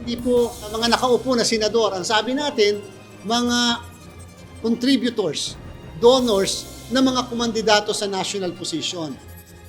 Hindi po mga nakaupo na senador. Ang sabi natin, mga contributors, donors na mga kumandidato sa national position.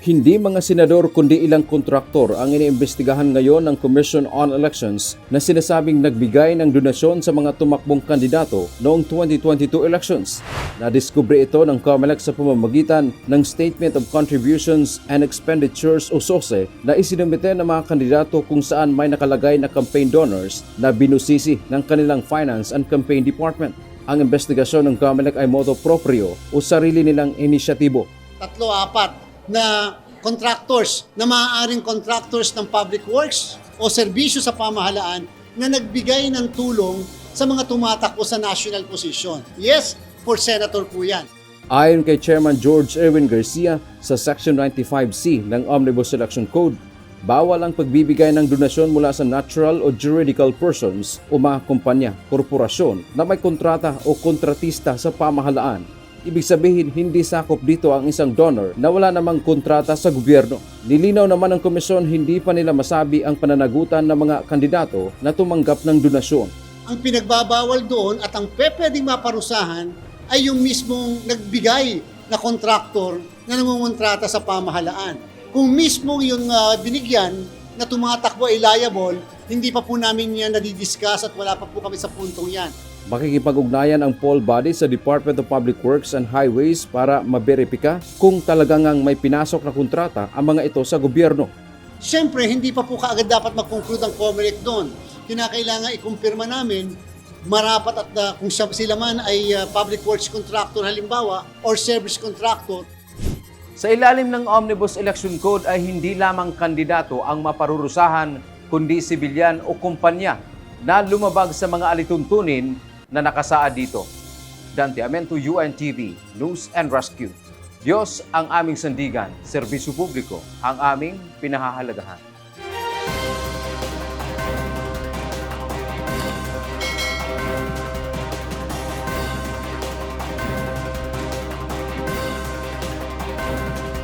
Hindi mga senador kundi ilang kontraktor ang iniimbestigahan ngayon ng Commission on Elections na sinasabing nagbigay ng donasyon sa mga tumakbong kandidato noong 2022 elections. Nadiskubre ito ng COMELEC sa pamamagitan ng Statement of Contributions and Expenditures o SOSE na isinumite ng mga kandidato kung saan may nakalagay na campaign donors na binusisi ng kanilang Finance and Campaign Department. Ang investigasyon ng COMELEC ay moto proprio o sarili nilang inisyatibo. Tatlo, apat na contractors, na maaaring contractors ng public works o serbisyo sa pamahalaan na nagbigay ng tulong sa mga tumatakbo sa national position. Yes, for senator po yan. Ayon kay Chairman George Erwin Garcia sa Section 95C ng Omnibus Election Code, bawal ang pagbibigay ng donasyon mula sa natural o juridical persons o mga kumpanya, korporasyon na may kontrata o kontratista sa pamahalaan. Ibig sabihin, hindi sakop dito ang isang donor na wala namang kontrata sa gobyerno. Nilinaw naman ng komisyon hindi pa nila masabi ang pananagutan ng mga kandidato na tumanggap ng donasyon. Ang pinagbabawal doon at ang pwedeng maparusahan ay yung mismong nagbigay na kontraktor na nangungontrata sa pamahalaan. Kung mismo yung ah, binigyan na tumatakbo ay liable, hindi pa po namin yan nadidiscuss at wala pa po kami sa puntong yan. Makikipag-ugnayan ang poll body sa Department of Public Works and Highways para maberipika kung talagang ang may pinasok na kontrata ang mga ito sa gobyerno. Siyempre, hindi pa po kaagad dapat mag-conclude ang COMELEC doon. Kinakailangan ikumpirma namin marapat at ah, kung siya- sila man ay ah, public works contractor halimbawa or service contractor, Sa ilalim ng Omnibus Election Code ay hindi lamang kandidato ang maparurusahan kundi sibilyan o kumpanya na lumabag sa mga alituntunin na nakasaad dito. Dante Amento, UNTV, News and Rescue. Diyos ang aming sandigan, serbisyo publiko ang aming pinahahalagahan.